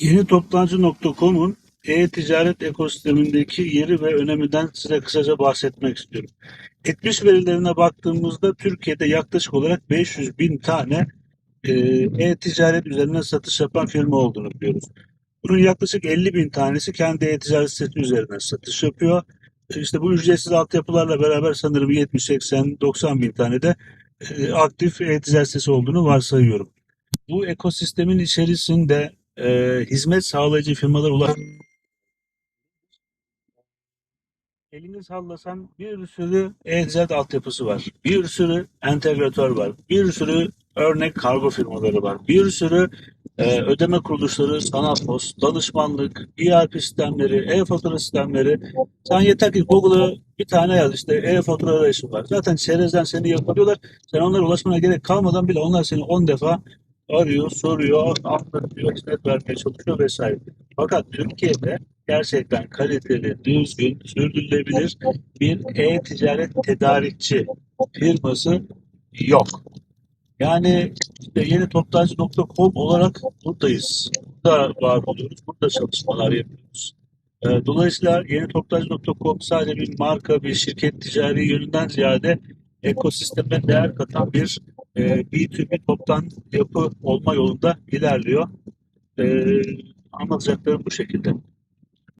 Yeni Toptancı.com'un e-ticaret ekosistemindeki yeri ve öneminden size kısaca bahsetmek istiyorum. Etmiş verilerine baktığımızda Türkiye'de yaklaşık olarak 500 bin tane e, e-ticaret üzerinden satış yapan firma olduğunu biliyoruz. Bunun yaklaşık 50 bin tanesi kendi e-ticaret sitesi üzerinden satış yapıyor. E, İşte bu ücretsiz altyapılarla beraber sanırım 70, 80, 90 bin tane de e, aktif e-ticaret sitesi olduğunu varsayıyorum. Bu ekosistemin içerisinde e, hizmet sağlayıcı firmalar ulaş eliniz hallasan bir sürü e-ticaret altyapısı var. Bir sürü entegratör var. Bir sürü örnek kargo firmaları var. Bir sürü e, ödeme kuruluşları, Sanatpos, danışmanlık, ERP sistemleri, e-fatura sistemleri. Sen yeter ki Google'a bir tane yaz işte e-fatura arayışı var. Zaten çerezden seni yakalıyorlar. Sen onlara ulaşmana gerek kalmadan bile onlar seni 10 defa arıyor, soruyor, anlatıyor, hizmet vermeye çalışıyor vesaire. Fakat Türkiye'de gerçekten kaliteli, düzgün, sürdürülebilir bir e-ticaret tedarikçi firması yok. Yani işte yeni toptancı.com olarak buradayız. Burada var oluyoruz, burada çalışmalar yapıyoruz. Ee, Dolayısıyla yeni toptancı.com sadece bir marka, bir şirket ticari yönünden ziyade ekosisteme değer katan bir e, B2B toptan yapı olma yolunda ilerliyor. Ee, anlatacaklarım bu şekilde.